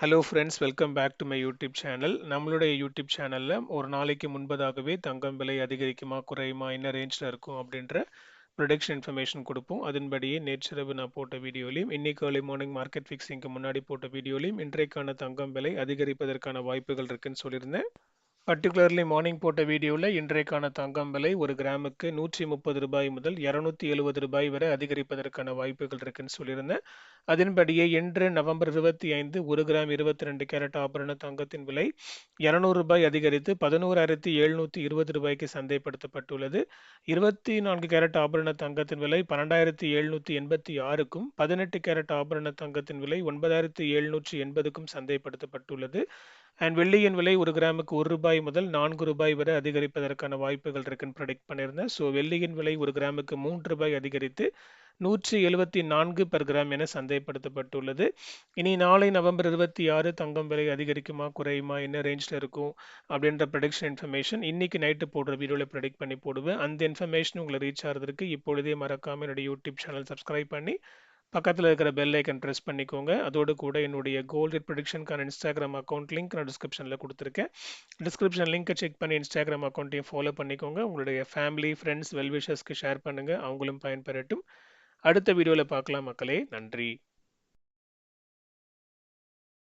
Hello friends welcome back to my YouTube channel நம்மளுடைய YouTube சேனலில் ஒரு நாளைக்கு முன்பதாகவே தங்கம் விலை அதிகரிக்குமா குறையுமா என்ன ரேஞ்சில் இருக்கும் அப்படின்ற ப்ரொடக்ஷன் இன்ஃபர்மேஷன் கொடுப்போம். அதன்படியே நேற்றிரவு நான் போட்ட வீடியோலையும் இன்னைக்கு ஏர்லி மார்னிங் மார்க்கெட் ஃபிக்ஸிங்க்கு முன்னாடி போட்ட வீடியோலையும் இன்றைக்கான தங்கம் விலை அதிகரிப்பதற்கான வாய்ப்புகள் இருக்குன்னு சொல்லியிருந்தேன். பர்டிகுலர்லி மார்னிங் போட்ட வீடியோவில் இன்றைக்கான தங்கம் விலை ஒரு கிராமுக்கு நூற்றி முப்பது ரூபாய் முதல் இரநூத்தி எழுபது ரூபாய் வரை அதிகரிப்பதற்கான வாய்ப்புகள் இருக்குன்னு சொல்லியிருந்தேன். அதன்படியே இன்று நவம்பர் இருபத்தி ஐந்து ஒரு கிராம் இருபத்தி ரெண்டு கேரட் ஆபரண தங்கத்தின் விலை இரநூறு ரூபாய் அதிகரித்து பதினோராயிரத்தி எழுநூற்றி இருபது ரூபாய்க்கு சந்தைப்படுத்தப்பட்டுள்ளது. இருபத்தி நான்கு கேரட் ஆபரண தங்கத்தின் விலை பன்னெண்டாயிரத்தி எழுநூற்றி எண்பத்தி ஆறுக்கும் பதினெட்டு கேரட் ஆபரண தங்கத்தின் விலை ஒன்பதாயிரத்தி எழுநூற்றி எண்பதுக்கும் சந்தைப்படுத்தப்பட்டுள்ளது. அண்ட் வெள்ளியின் விலை ஒரு கிராமுக்கு ஒரு ரூபாய் முதல் நான்கு ரூபாய் வரை அதிகரிப்பதற்கான வாய்ப்புகள் இருக்குன்னு ப்ரெடிக்ட் பண்ணியிருந்தேன். ஸோ வெள்ளியின் விலை ஒரு கிராமுக்கு மூன்று ரூபாய் அதிகரித்து நூற்றி எழுபத்தி நான்கு பர் கிராம் என சந்தைப்படுத்தப்பட்டுள்ளது. இனி நாளை நவம்பர் இருபத்தி ஆறு தங்கம் விலை அதிகரிக்குமா குறையுமா என்ன ரேஞ்சில் இருக்கும் அப்படின்ற ப்ரடிக்ஷன் இன்ஃபர்மேஷன் இன்னைக்கு நைட்டு போடுற வீடியோவில் ப்ரெடிக்ட் பண்ணி போடுவேன். அந்த இன்ஃபர்மேஷன் உங்களை ரீச் ஆகிறதுக்கு இப்பொழுதே மறக்காமல் என்னுடைய யூடியூப் சேனல் சப்ஸ்கிரைப் பண்ணி பக்கத்தில் இருக்கிற பெல் ஐக்கன் ப்ரெஸ் பண்ணிக்கோங்க. அதோடு கூட என்னுடைய கோல்டு ப்ரொடிக்ஷனுக்கான இன்ஸ்டாகிராம் அக்கௌண்ட் லிங்க் நான் டிஸ்கிரிப்ஷனில் கொடுத்துருக்கேன். டிஸ்கிரிப்ஷன் லிங்க்கை செக் பண்ணி இன்ஸ்டாகிராம் அக்கௌண்ட்டையும் ஃபாலோ பண்ணிக்கோங்க. உங்களுடைய ஃபேமிலி ஃப்ரெண்ட்ஸ் வெல்விஷர்ஸ்க்கு ஷேர் பண்ணுங்கள் அவங்களும் பயன்பெறட்டும். அடுத்த வீடியோவில் பார்க்கலாம் மக்களே. நன்றி.